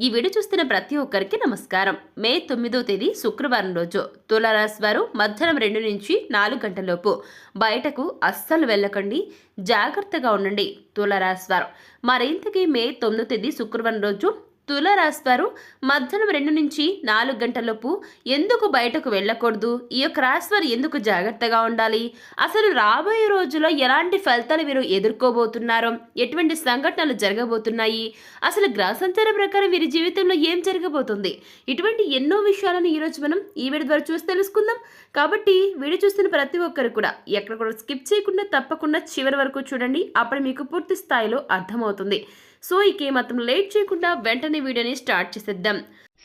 ఈ వీడియో చూస్తున్న ప్రతి ఒక్కరికి నమస్కారం. మే తొమ్మిదో తేదీ శుక్రవారం రోజు. తులారాశి వారు మధ్యాహ్నం రెండు నుంచి నాలుగు గంటలలోపు. బయటకు అస్సలు వెళ్ళకండి. జాగ్రత్తగా ఉండండి తులారాశి వారు. మరింతకీ మే తొమ్మిదో తేదీ శుక్రవారం రోజు తులారాశి వారు మధ్యాహ్నం రెండు నుంచి నాలుగు గంటలలోపు ఎందుకు బయటకు వెళ్ళకూడదు? ఈ యొక్క రాశి వారు ఎందుకు జాగ్రత్తగా ఉండాలి? అసలు రాబోయే రోజుల్లో ఎలాంటి ఫలితాలు వీరు ఎదుర్కోబోతున్నారో? ఎటువంటి సంఘటనలు జరగబోతున్నాయి? అసలు గ్రహ సంచారం ప్రకారం వీరి జీవితంలో ఏం జరగబోతుంది? ఇటువంటి ఎన్నో విషయాలను ఈరోజు మనం ఈ వీడియో ద్వారా చూసి తెలుసుకుందాం. కాబట్టి వీడియో చూస్తున్న ప్రతి ఒక్కరు కూడా ఎక్కడ కూడా స్కిప్ చేయకుండా తప్పకుండా చివరి వరకు చూడండి. అప్పుడు మీకు పూర్తి స్థాయిలో అర్థమవుతుంది. సో ఇక మాత్రం లేట్ చేయకుండా వెంటనే వీడియోని స్టార్ట్ చేసేద్దాం.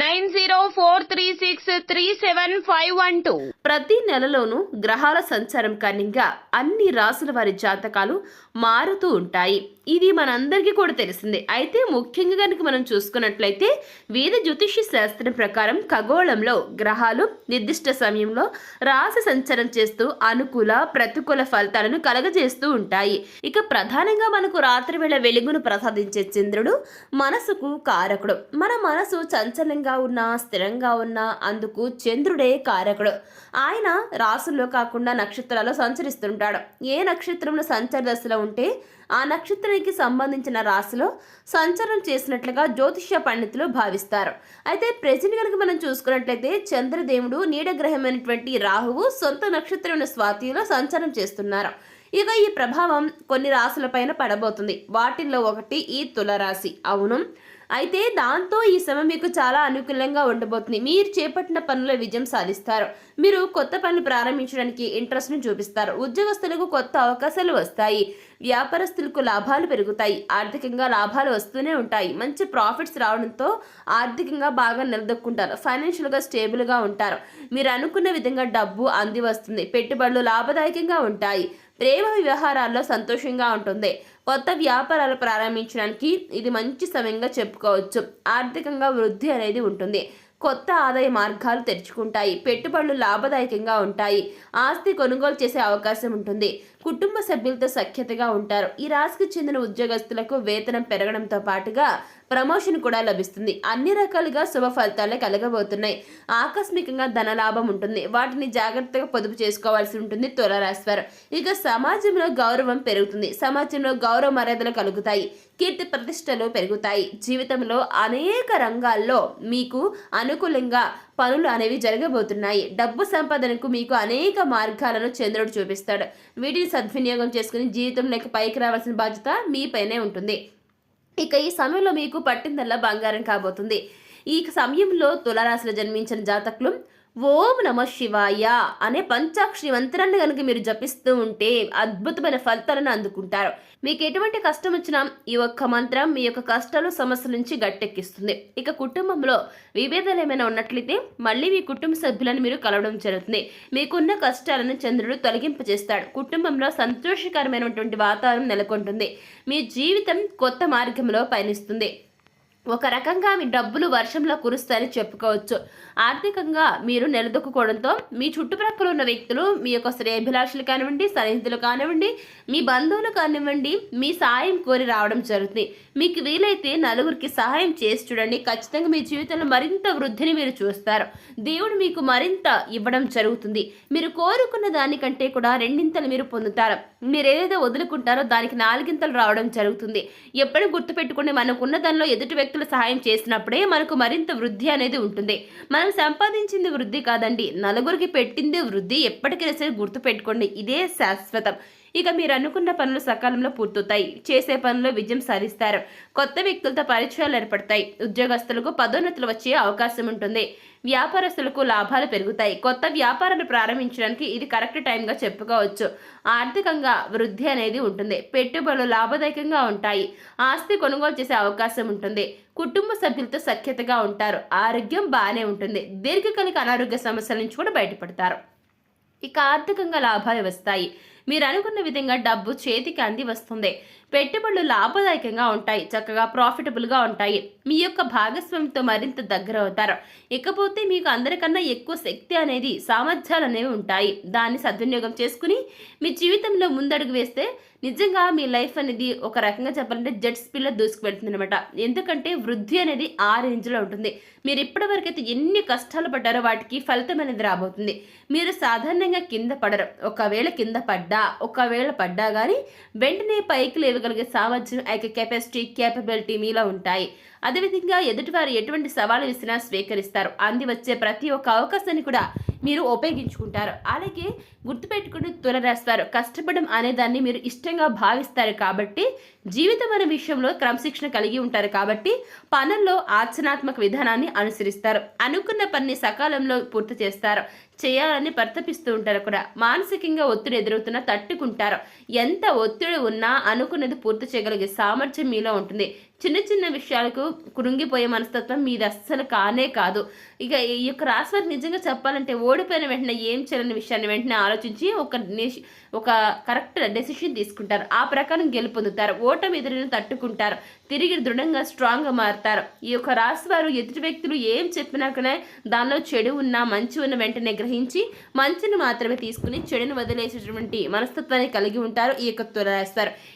nine zero four three six three seven five one two. ప్రతి నెలలోనూ గ్రహాల సంచారం కారణంగా అన్ని రాసుల వారి జాతకాలు మారుతూ ఉంటాయి. ఇది మనందరికీ కూడా తెలిసిందే. అయితే ముఖ్యంగా కనుక మనం చూసుకున్నట్లయితే వేద జ్యోతిష శాస్త్రం ప్రకారం ఖగోళంలో గ్రహాలు నిర్దిష్ట సమయంలో రాశి సంచారం చేస్తూ అనుకూల ప్రతికూల ఫలితాలను కలగజేస్తూ ఉంటాయి. ఇక ప్రధానంగా మనకు రాత్రి వేళ వెలుగును ప్రసాదించే చంద్రుడు మనసుకు కారకుడు. మన మనసు చంచలంగా ఉన్నా స్థిరంగా ఉన్నా అందుకు చంద్రుడే కారకుడు. ఆయన రాసుల్లో కాకుండా నక్షత్రాల్లో సంచరిస్తుంటాడు. ఏ నక్షత్రంలో సంచర దశలో ఉంటే ఆ నక్షత్రానికి సంబంధించిన రాశిలో సంచారం చేసినట్లుగా జ్యోతిష్య పండితులు భావిస్తారు. అయితే ప్రజెంట్ కనుక మనం చూసుకున్నట్లయితే చంద్రదేవుడు నీడగ్రహమైనటువంటి రాహువు సొంత నక్షత్రమైన స్వాతిలో సంచారం చేస్తున్నారు. ఇక ఈ ప్రభావం కొన్ని రాశులపైన పడబోతుంది. వాటిల్లో ఒకటి ఈ తులరాశి. అవును. అయితే దాంతో ఈ సమయం మీకు చాలా అనుకూలంగా ఉండబోతుంది. మీరు చేపట్టిన పనుల్లో విజయం సాధిస్తారు. మీరు కొత్త పనులు ప్రారంభించడానికి ఇంట్రెస్ట్ను చూపిస్తారు. ఉద్యోగస్తులకు కొత్త అవకాశాలు వస్తాయి. వ్యాపారస్తులకు లాభాలు పెరుగుతాయి. ఆర్థికంగా లాభాలు వస్తూనే ఉంటాయి. మంచి ప్రాఫిట్స్ రావడంతో ఆర్థికంగా బాగా నిలదొక్కుంటారు. ఫైనాన్షియల్గా స్టేబుల్గా ఉంటారు. మీరు అనుకున్న విధంగా డబ్బు అంది వస్తుంది. పెట్టుబడులు లాభదాయకంగా ఉంటాయి. ప్రేమ వ్యవహారాల్లో సంతోషంగా ఉంటుంది. కొత్త వ్యాపారాలు ప్రారంభించడానికి ఇది మంచి సమయంగా చెప్పుకోవచ్చు. ఆర్థికంగా వృద్ధి అనేది ఉంటుంది. కొత్త ఆదాయ మార్గాలు తెరుచుకుంటాయి. పెట్టుబడులు లాభదాయకంగా ఉంటాయి. ఆస్తి కొనుగోలు చేసే అవకాశం ఉంటుంది. కుటుంబ సభ్యులతో సఖ్యతగా ఉంటారు. ఈ రాశికి చెందిన ఉద్యోగస్తులకు వేతనం పెరగడంతో పాటుగా ప్రమోషన్ కూడా లభిస్తుంది. అన్ని రకాలుగా శుభ ఫలితాలే కలగబోతున్నాయి. ఆకస్మికంగా ధన లాభం ఉంటుంది. వాటిని జాగ్రత్తగా పొదుపు చేసుకోవాల్సి ఉంటుంది తులరాశివారు. ఇక సమాజంలో గౌరవం పెరుగుతుంది. సమాజంలో గౌరవ మర్యాదలు కలుగుతాయి. కీర్తి ప్రతిష్టలు పెరుగుతాయి. జీవితంలో అనేక రంగాల్లో మీకు అనుకూలంగా పనులు అనేవి జరగబోతున్నాయి. డబ్బు సంపాదనకు మీకు అనేక మార్గాలను చంద్రుడు చూపిస్తాడు. వీటిని సద్వినియోగం చేసుకుని జీవితంలోకి పైకి రావాల్సిన బాధ్యత మీపైనే ఉంటుంది. ఇక ఈ సమయంలో మీకు పట్టిందల్లా బంగారం కాబోతుంది. ఈ సమయంలో తులరాశిలో జన్మించిన జాతకులు ఓం నమ శివాయ అనే పంచాక్షరి మంత్రాన్ని కనుక మీరు జపిస్తూ ఉంటే అద్భుతమైన ఫలితాలను అందుకుంటారు. మీకు ఎటువంటి కష్టం వచ్చినా ఈ ఒక్క మంత్రం మీ యొక్క కష్టాలు సమస్యల నుంచి గట్టెక్కిస్తుంది. ఇక కుటుంబంలో విభేదాలు ఏమైనా ఉన్నట్లయితే మళ్ళీ మీ కుటుంబ సభ్యులను మీరు కలవడం జరుగుతుంది. మీకున్న కష్టాలను చంద్రుడు తొలగింపు చేస్తాడు కుటుంబంలో సంతోషకరమైనటువంటి వాతావరణం నెలకొంటుంది. మీ జీవితం కొత్త మార్గంలో పయనిస్తుంది. ఒక రకంగా మీ డబ్బులు వర్షంలో కురుస్తాయని చెప్పుకోవచ్చు. ఆర్థికంగా మీరు నిలదొక్కుకోవడంతో మీ చుట్టుప్రక్కల ఉన్న వ్యక్తులు మీ యొక్క శ్రేయభిలాషులు కానివ్వండి సన్నిహితులు కానివ్వండి మీ బంధువులు కానివ్వండి మీ సాయం కోరి రావడం జరుగుతుంది. మీకు వీలైతే నలుగురికి సహాయం చేసి చూడండి. ఖచ్చితంగా మీ జీవితంలో మరింత వృద్ధిని మీరు చూస్తారు. దేవుడు మీకు మరింత ఇవ్వడం జరుగుతుంది. మీరు కోరుకున్న దానికంటే కూడా రెండింతలు మీరు పొందుతారు. మీరు ఏదైతే వదులుకుంటారో దానికి నాలుగింతలు రావడం జరుగుతుంది. ఎప్పుడూ గుర్తుపెట్టుకుని మనకున్న దానిలో ఎదుటి వ్యక్తుల సహాయం చేసినప్పుడే మనకు మరింత వృద్ధి అనేది ఉంటుంది. మనం సంపాదించింది వృద్ధి కాదండి. నలుగురికి పెట్టింది వృద్ధి ఎప్పటికైనా సరే గుర్తుపెట్టుకోండి. ఇదే శాశ్వతం. ఇక మీరు అనుకున్న పనులు సకాలంలో పూర్తవుతాయి. చేసే పనుల్లో విజయం సాధిస్తారు. కొత్త వ్యక్తులతో పరిచయాలు ఏర్పడతాయి. ఉద్యోగస్తులకు పదోన్నతులు వచ్చే అవకాశం ఉంటుంది. వ్యాపారస్తులకు లాభాలు పెరుగుతాయి. కొత్త వ్యాపారాలు ప్రారంభించడానికి ఇది కరెక్ట్ టైంగా చెప్పుకోవచ్చు. ఆర్థికంగా వృద్ధి అనేది ఉంటుంది. పెట్టుబడులు లాభదాయకంగా ఉంటాయి. ఆస్తి కొనుగోలు చేసే అవకాశం ఉంటుంది. కుటుంబ సభ్యులతో సఖ్యతగా ఉంటారు. ఆరోగ్యం బాగానే ఉంటుంది. దీర్ఘకాలిక అనారోగ్య సమస్యల నుంచి కూడా బయటపడతారు. ఇక ఆర్థికంగా లాభాలు వస్తాయి. మీరు అనుకున్న విధంగా డబ్బు చేతికి అంది వస్తుంది. పెట్టుబడులు లాభదాయకంగా ఉంటాయి చక్కగా ప్రాఫిటబుల్గా ఉంటాయి. మీ యొక్క భాగస్వామితో మరింత దగ్గర అవుతారు. ఇకపోతే మీకు అందరికన్నా ఎక్కువ శక్తి అనేది సామర్థ్యాలు అనేవి ఉంటాయి. దాన్ని సద్వినియోగం చేసుకుని మీ జీవితంలో ముందడుగు వేస్తే నిజంగా మీ లైఫ్ అనేది ఒక రకంగా చెప్పాలంటే జెట్ స్పీడ్లో దూసుకువెళ్తుంది అనమాట ఎందుకంటే వృద్ధి అనేది ఆ రేంజ్లో ఉంటుంది. మీరు ఇప్పటివరకైతే అయితే ఎన్ని కష్టాలు పడ్డారో వాటికి ఫలితం అనేది రాబోతుంది. మీరు సాధారణంగా కింద పడరు. ఒకవేళ కింద పడ్డా ఒకవేళ పడ్డా కానీ వెంటనే పైకి చేయగలిగే సామర్థ్యం ఆ యొక్క కెపాసిటీ కేపబిలిటీ మీలో ఉంటాయి. అదేవిధంగా ఎదుటివారు ఎటువంటి సవాలు విసినా స్వీకరిస్తారు. అంది వచ్చే ప్రతి ఒక్క అవకాశాన్ని కూడా మీరు ఉపయోగించుకుంటారు. అలాగే గుర్తుపెట్టుకుని తులరాస్తారు కష్టపడడం అనేదాన్ని మీరు ఇష్టంగా భావిస్తారు కాబట్టి జీవితం అనే విషయంలో క్రమశిక్షణ కలిగి ఉంటారు కాబట్టి పనుల్లో ఆచరణాత్మక విధానాన్ని అనుసరిస్తారు. అనుకున్న పనిని సకాలంలో పూర్తి చేస్తారు. చేయాలని పరితపిస్తూ ఉంటారు కూడా. మానసికంగా ఒత్తిడి ఎదురవుతున్నా తట్టుకుంటారు. ఎంత ఒత్తిడి ఉన్నా అనుకున్నది పూర్తి చేయగలిగే సామర్థ్యం మీలో ఉంటుంది. చిన్న చిన్న విషయాలకు కృంగిపోయే మనస్తత్వం మీది అస్సలు కానే కాదు. ఇక ఈ యొక్క రాశివారికి నిజంగా చెప్పాలంటే ఓడిపోయిన వెంటనే ఏం చేయాలనే విషయాన్ని వెంటనే ఆలోచించి ఒక ఒక కరెక్ట్ డెసిషన్ తీసుకుంటారు. ఆ ప్రకారం గెలుపొందుతారు. ఓటమి ఎదురును తట్టుకుంటారు. తిరిగి దృఢంగా స్ట్రాంగ్గా మారుతారు. ఈ యొక్క రాశివారు ఎదుటి వ్యక్తులు ఏం చెప్పినా దానిలో చెడు ఉన్నా మంచి ఉన్న వెంటనే గ్రహించి మంచిని మాత్రమే తీసుకుని చెడును వదిలేసేటువంటి మనస్తత్వాన్ని కలిగి ఉంటారు. ఈ యొక్క తుల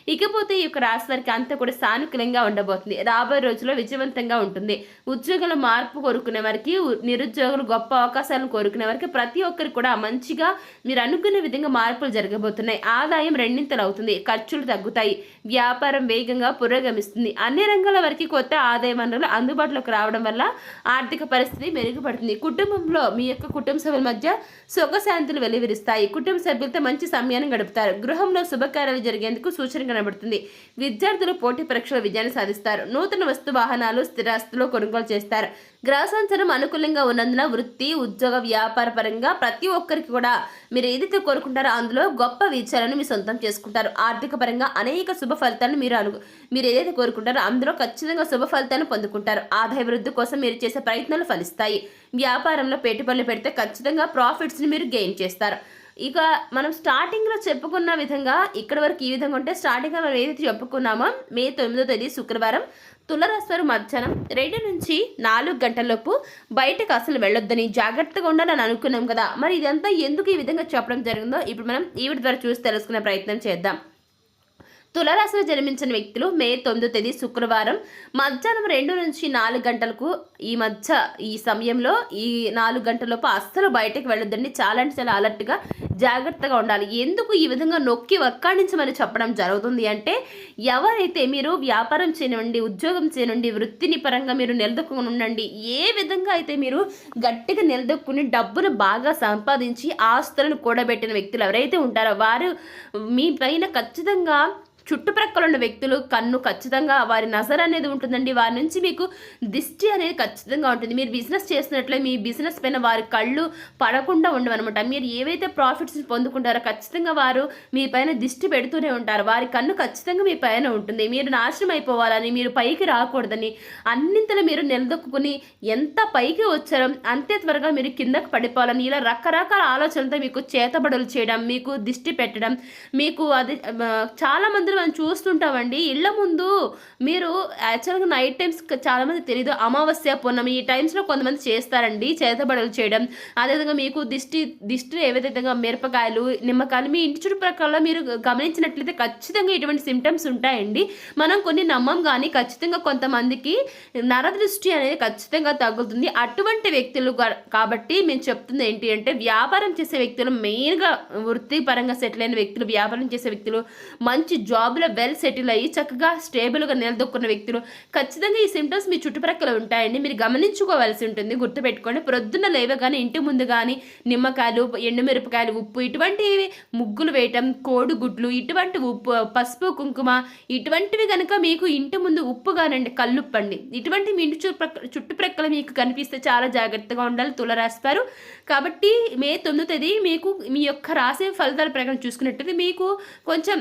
ఇకపోతే ఈ యొక్క రాశివారికి అంతా కూడా సానుకూలంగా ఉండబోతుంది రాబోయే రోజుల్లో విజయవంతంగా ఉంటుంది. ఉద్యోగుల మార్పు కోరుకునే వారికి నిరుద్యోగులు గొప్ప అవకాశాలను కోరుకునే వారికి ప్రతి ఒక్కరికి కూడా మంచిగా మీరు అనుకునే విధంగా మార్పులు జరగబోతున్నాయి. ఆదాయం రెండింతలు అవుతుంది. ఖర్చులు తగ్గుతాయి. వ్యాపారం వేగంగా పురోగమిస్తుంది. అన్ని రంగాల వారికి కొత్త ఆదాయ వనరులు అందుబాటులోకి రావడం వల్ల ఆర్థిక పరిస్థితి మెరుగుపడుతుంది. కుటుంబంలో మీ యొక్క కుటుంబ సభ్యుల మధ్య సుఖశాంతులు వెలువరిస్తాయి. కుటుంబ సభ్యులతో మంచి సమయాన్ని గడుపుతారు. గృహంలో శుభకార్యాలు జరిగేందుకు సూచన కనబడుతుంది. విద్యార్థులు పోటీ పరీక్షల విజయాన్ని సాధిస్తారు. నూతన వస్తు వాహనాలు స్థిరాస్తులు కొనుగోలు చేస్తారు. గ్రహ సంచారం అనుకూలంగా ఉన్నందున వృత్తి ఉద్యోగ వ్యాపార పరంగా ప్రతి ఒక్కరికి కూడా మీరు ఏదైతే కోరుకుంటారో అందులో గొప్ప విజయాలను మీ సొంతం చేసుకుంటారు. ఆర్థిక పరంగా అనేక శుభ ఫలితాలను మీరు అను మీరు ఏదైతే కోరుకుంటారో అందులో ఖచ్చితంగా శుభ ఫలితాలను పొందుకుంటారు. ఆదాయ వృద్ధి కోసం మీరు చేసే ప్రయత్నాలు ఫలిస్తాయి. వ్యాపారంలో పెట్టుబడులు పెడితే ఖచ్చితంగా ప్రాఫిట్స్ని మీరు గెయిన్ చేస్తారు. ఇక మనం స్టార్టింగ్లో చెప్పుకున్న విధంగా ఇక్కడ వరకు ఈ విధంగా ఉంటే స్టార్టింగ్లో మనం ఏదైతే చెప్పుకున్నామో మే తొమ్మిదో తేదీ శుక్రవారం తులరాశివారు మధ్యాహ్నం రెండు నుంచి నాలుగు గంటలలోపు బయటకు అసలు వెళ్ళొద్దని జాగ్రత్తగా ఉండాలని అనుకున్నాం కదా. మరి ఇదంతా ఎందుకు ఈ విధంగా చెప్పడం జరిగిందో ఇప్పుడు మనం ఈవిడ ద్వారా చూసి తెలుసుకునే ప్రయత్నం చేద్దాం. తులరాశిలో జన్మించిన వ్యక్తులు మే తొమ్మిదో తేదీ శుక్రవారం మధ్యాహ్నం రెండు నుంచి నాలుగు గంటలకు ఈ మధ్య ఈ సమయంలో ఈ నాలుగు గంటలలోపు అస్సలు బయటకు వెళ్ళొద్దండి. చాలా అంటే చాలా అలర్ట్గా జాగ్రత్తగా ఉండాలి. ఎందుకు ఈ విధంగా నొక్కి వక్కాణించమని చెప్పడం జరుగుతుంది అంటే ఎవరైతే మీరు వ్యాపారం చేయనివ్వండి ఉద్యోగం చేయనివ్వండి వృత్తిని పరంగా మీరు నిలదొక్కుని ఉండండి ఏ విధంగా అయితే మీరు గట్టిగా నిలదొక్కుని డబ్బును బాగా సంపాదించి ఆస్తులను కూడబెట్టిన వ్యక్తులు ఎవరైతే ఉంటారో వారు మీ పైన ఖచ్చితంగా చుట్టుప్రక్కల ఉన్న వ్యక్తులు కన్ను ఖచ్చితంగా వారి నజర్ అనేది ఉంటుందండి. వారి నుంచి మీకు దిష్టి అనేది ఖచ్చితంగా ఉంటుంది. మీరు బిజినెస్ చేస్తున్నట్లే మీ బిజినెస్ పైన వారి కళ్ళు పడకుండా ఉండవన్నమాట. మీరు ఏవైతే ప్రాఫిట్స్ పొందుకుంటారో ఖచ్చితంగా వారు మీ పైన దిష్టి పెడుతూనే ఉంటారు. వారి కన్ను ఖచ్చితంగా మీ పైన ఉంటుంది. మీరు నాశనం అయిపోవాలని మీరు పైకి రాకూడదని అన్నింతలో మీరు నిలదొక్కుని ఎంత పైకి వచ్చారో అంతే త్వరగా మీరు కిందకు పడిపోవాలని ఇలా రకరకాల ఆలోచనలతో మీకు చేతబడులు చేయడం మీకు దిష్టి పెట్టడం మీకు అది చాలా మంది మనం చూస్తుంటామండి. ఇళ్ళ ముందు మీరు యాక్చువల్గా నైట్ టైమ్స్ చాలా మంది తెలియదు అమావాస్య పొన్నం ఈ టైమ్స్లో కొంతమంది చేస్తారండి. చేతబడులు చేయడం. అదేవిధంగా మీకు దిష్టి దిష్టి ఏ విధంగా మిరపకాయలు నిమ్మకాయలు మీ ఇంటి చుట్టుప్రక్కల మీరు గమనించినట్లయితే ఖచ్చితంగా ఇటువంటి సిమ్టమ్స్ ఉంటాయండి. మనం కొన్ని నమ్మం కానీ ఖచ్చితంగా కొంతమందికి నరదృష్టి అనేది ఖచ్చితంగా తగ్గుతుంది అటువంటి వ్యక్తులు కాబట్టి మేము చెప్తుంది ఏంటి అంటే వ్యాపారం చేసే వ్యక్తులు మెయిన్గా వృత్తిపరంగా సెటిల్ అయిన వ్యక్తులు వ్యాపారం చేసే వ్యక్తులు మంచి జాబ్ జాబ్లో వెల్ సెటిల్ అయ్యి చక్కగా స్టేబుల్గా నిలదొక్కున్న వ్యక్తులు. ఖచ్చితంగా ఈ సిమ్టమ్స్ మీ చుట్టుప్రక్కల ఉంటాయండి. మీరు గమనించుకోవాల్సి ఉంటుంది. గుర్తుపెట్టుకోండి. ప్రొద్దున లేవగానే ఇంటి ముందు కానీ నిమ్మకాయలు ఎండుమిరపకాయలు ఉప్పు ఇటువంటివి ముగ్గులు వేయటం కోడిగుడ్లు ఇటువంటి ఉప్పు పసుపు కుంకుమ ఇటువంటివి కనుక మీకు ఇంటి ముందు ఉప్పు కానండి కల్లుప్పండి ఇటువంటి మీ ఇంటి చుట్టుప్రక్కల చుట్టుప్రక్కల మీకు కనిపిస్తే చాలా జాగ్రత్తగా ఉండాలి. తులరాస్తారు కాబట్టి మే తొమ్మిది తేదీ మీకు మీ యొక్క రాసే ఫలితాల ప్రకారం చూసుకున్నట్టయితే మీకు కొంచెం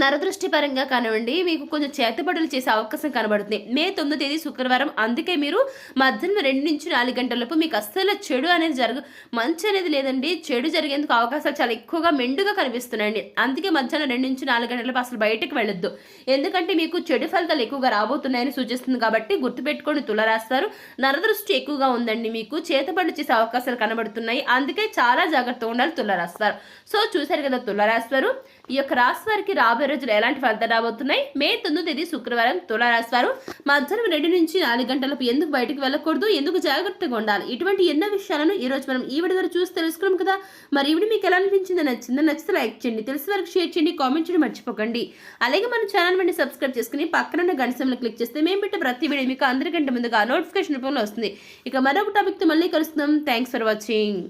నరదృష్టి పరంగా కానివ్వండి మీకు కొంచెం చేతబడులు చేసే అవకాశం కనబడుతుంది. మే తొమ్మిదో తేదీ శుక్రవారం. అందుకే మీరు మధ్యాహ్నం రెండు నుంచి నాలుగు గంటలపు మీకు అస్సలు చెడు అనేది జరగ మంచి అనేది లేదండి. చెడు జరిగేందుకు అవకాశాలు చాలా ఎక్కువగా మెండుగా కనిపిస్తున్నాయండి. అందుకే మధ్యాహ్నం రెండు నుంచి నాలుగు గంటలపు అసలు బయటకు వెళ్ళొద్దు. ఎందుకంటే మీకు చెడు ఫలితాలు ఎక్కువగా రాబోతున్నాయని సూచిస్తుంది కాబట్టి గుర్తుపెట్టుకొని తులరాస్తారు. నరదృష్టి ఎక్కువగా ఉందండి మీకు. చేతబడులు చేసే అవకాశాలు కనబడుతున్నాయి. అందుకే చాలా జాగ్రత్తగా ఉండాలి తులరాస్తారు. సో చూశారు కదా తులరాస్తారు ఈ యొక్క రాశి వారికి రాబోయే రోజులు ఎలాంటి ఫలితాలు రాబోతున్నాయి? మే తొమ్మిదో తేదీ శుక్రవారం తులారాశి వారు మధ్యాహ్నం రెండు నుంచి నాలుగు గంటలకు ఎందుకు బయటకు వెళ్ళకూడదు? ఎందుకు జాగ్రత్తగా ఉండాలి? ఇటువంటి ఎన్నో విషయాలను ఈ రోజు మనం ఈవిడ ద్వారా చూసి తెలుసుకున్నాం కదా? మరి ఈవిడ మీకు ఎలా అనిపించింది? నచ్చిందో? నచ్చితే లైక్ చేయండి. తెలిసిన వరకు షేర్ చేయండి. కామెంట్ చేయడం మర్చిపోకండి. అలాగే మన ఛానల్ వెంటనే సబ్స్క్రైబ్ చేసుకుని పక్కన ఉన్న క్లిక్ చేస్తే మేము పెట్టే ప్రతి వీడియో మీకు అందరికంటే ముందుగా నోటిఫికేషన్ రూపంలో వస్తుంది. ఇక మరొక టాపిక్తో మళ్ళీ కలుస్తున్నాం. Thanks for watching